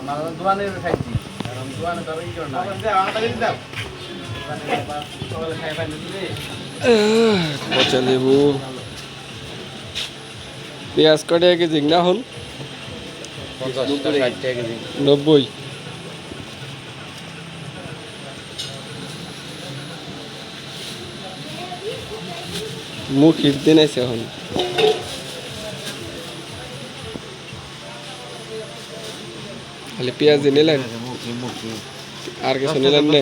আমার দোকানে খাইছি কারণ দোকানে তো পচা লেবু। পেঁয়াজ কটা কেজি? না হল? নব্বই। মুখ হিট নাইছে এখন। খালি পেঁয়াজ নিলেন? আর কিছু নিলেন না?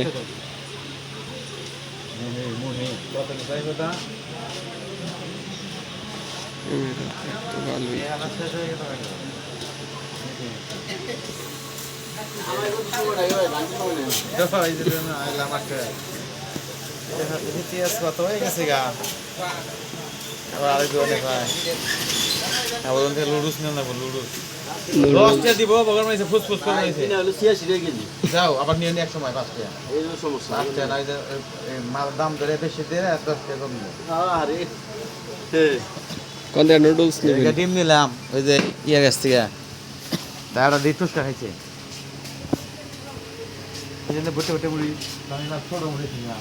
কত হয়ে গেছে গা? আবার আরেক দোকানে ভাই আবার ওখান থেকে লুডুস নিয়ে নেব লুডুস। দশটা দিব বগর মাইছে করে মাইছে যাও আবার নিয়ে নিয়ে এক সময় পাঁচটা এই হলো সমস্যা। পাঁচটা না মাল দাম ধরে বেশি দিয়ে আর দশ কম আরে। কোন দিয়ে নুডলস এটা ডিম নিলাম ওই যে ইয়ে গাছ থেকে। তারা দিয়ে টুসকা খাইছে। এই জন্য বটে মুড়ি ছোট মুড়ি ছিলাম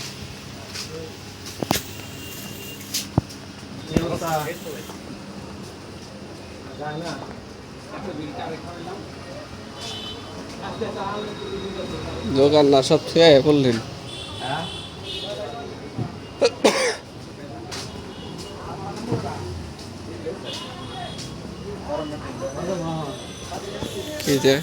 দোকান না সব খেয়ে করলেন কি যে